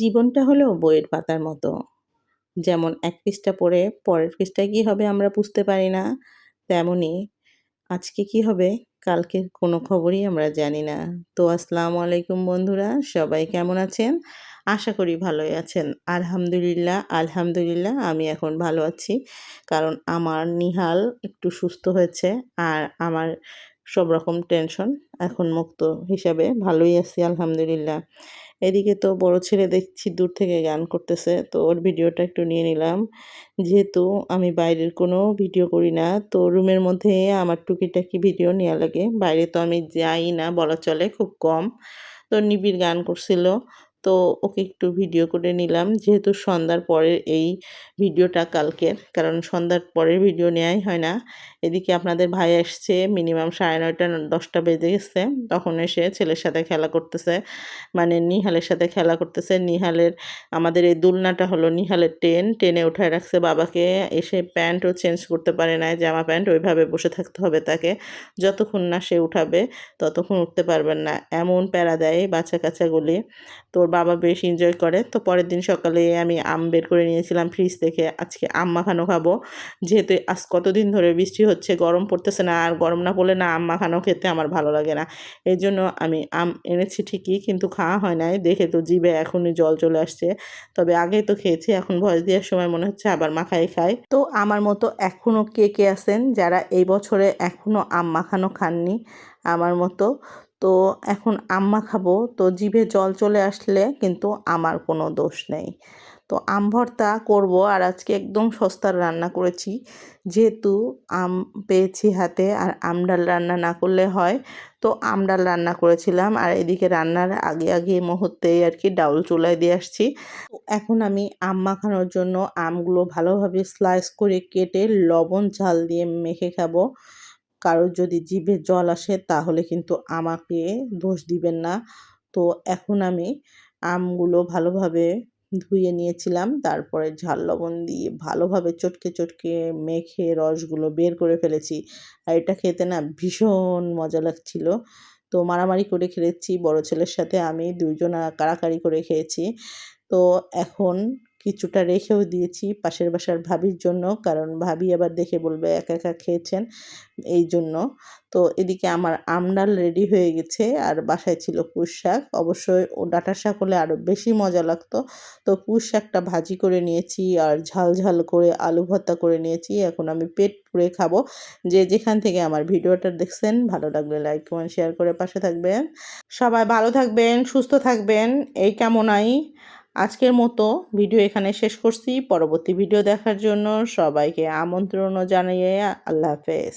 জীবনটা হলো বইয়ের পাতার মতো। যেমন এক পৃষ্ঠা পড়ে পরের পৃষ্ঠায় কী হবে আমরা বুঝতে পারি না তেমনই আজকে কি হবে কালকের কোনো খবরই আমরা জানি না। তো আসসালামু আলাইকুম বন্ধুরা, সবাই কেমন আছেন? আশা করি ভালোই আছেন। আলহামদুলিল্লাহ আলহামদুলিল্লাহ, আমি এখন ভালো আছি। কারণ আমার নিহাল একটু সুস্থ হয়েছে আর আমার সব রকম টেনশন এখন মুক্ত হিসাবে ভালোই আছি, আলহামদুলিল্লাহ। এদিকে তো বড় ছেলে দেখছি দূর থেকে গান করতেছে, তো ওর ভিডিওটা একটু নিয়ে নিলাম। যেহেতু আমি বাইরের কোনো ভিডিও করি না, তো রুমের মধ্যে আমার টুকিটাকি ভিডিও নেওয়া লাগে। বাইরে তো আমি যাই না, বলা চলে খুব কম। তো নিবিড় গান করছিল। তো ওকে একটু ভিডিও করে নিলাম। যেহেতু সন্ধ্যার পরের এই ভিডিওটা কালকের কারণ সন্ধ্যার পরের ভিডিও নেওয়াই হয় না। এদিকে আপনাদের ভাই আসছে, মিনিমাম সাড়ে নয়টা, দশটা বেজে গেছে। তখন এসে ছেলের সাথে খেলা করতেছে। মানে নিহালের সাথে খেলা করতেছে। নিহালের, আমাদের এই দুলনাটা হলো নিহালের টেন। টেনে উঠায় রাখছে বাবাকে। এসে প্যান্টও চেঞ্জ করতে পারে না জামা প্যান্ট। ওইভাবে বসে থাকতে হবে তাকে। যতক্ষণ না সে উঠাবে, ততক্ষণ উঠতে পারবেন না। এমন প্যারা দেয় বাচ্চা কাচ্চাগুলি তোর বাবা বেশ এনজয় করে। তো পরের দিন সকালে আমি আম বের করে নিয়েছিলাম ফ্রিজ থেকে। আজকে আম মাখানো খাব। যেহেতু আজ কতদিন ধরে বৃষ্টি হচ্ছে, গরম পড়তেছে না, আর গরম না পড়লে না আম মাখানো খেতে আমার ভালো লাগে না। এই জন্য আমি আম এনেছি ঠিকই, কিন্তু খাওয়া হয় নাই। দেখে তো জিভে এখনই জল চলে আসছে। তবে আগে তো খেয়েছি, এখন ভয় দেওয়ার সময় মনে হচ্ছে আবার মাখাই খাই। তো আমার মতো এখনও কে কে আছেন যারা এই বছরে এখনও আম মাখানো খাননি? আমার মতো তো এখন আম্মা খাব। তো জিভে জল চলে আসলে কিন্তু আমার কোনো দোষ নেই। তো আম ভর্তা করব আর আজকে একদম সস্তার রান্না করেছি। যেহেতু আম পেয়েছি হাতে আর আম ডাল রান্না না করলে হয়, তো আম ডাল রান্না করেছিলাম। আর এদিকে রান্নার আগে আগে মুহূর্তেই আর কি ডাউল চুলায় দিয়ে আসছি। এখন আমি আম মাখানোর জন্য আমগুলো ভালোভাবে স্লাইস করে কেটে লবণ ঝাল দিয়ে মেখে খাব। কারোর যদি জিভে জল আসে তাহলে কিন্তু আমাকে দোষ দিবেন না। তো এখন আমি আমগুলো ভালোভাবে ধুয়ে নিয়েছিলাম, তারপরে ঝাল লবণ দিয়ে ভালোভাবে চটকে চটকে মেখে রসগুলো বের করে ফেলেছি। আর এটা খেতে না ভীষণ মজা লাগছিল। তো মারামারি করে খেয়েছি বড় ছেলের সাথে আমি, দুইজনা কাড়াকাড়ি করে খেয়েছি। তো এখন কিছুটা রেখেও দিয়েছি পাশের বাসার ভাবির জন্য, কারণ ভাবি আবার দেখে বলবে একা একা খেয়েছেন এই জন্য। তো এদিকে আমার আমডাল রেডি হয়ে গেছে, আর বাসায় ছিল পুঁশ শাক। অবশ্যই ও ডাটা শাক হলে আরও বেশি মজা লাগতো। তো পুঁশ শাকটা ভাজি করে নিয়েছি আর ঝাল ঝাল করে আলু ভর্তা করে নিয়েছি। এখন আমি পেট পুড়ে খাব। যে যেখান থেকে আমার ভিডিওটা দেখছেন, ভালো লাগলে লাইক, কমেন্ট, শেয়ার করে পাশে থাকবেন। সবাই ভালো থাকবেন, সুস্থ থাকবেন। এই কামনাই। আজকের মতো ভিডিও এখানে শেষ করছি। পরবর্তী ভিডিও দেখার জন্য সবাইকে আমন্ত্রণও জানিয়ে আল্লাহ হাফেজ।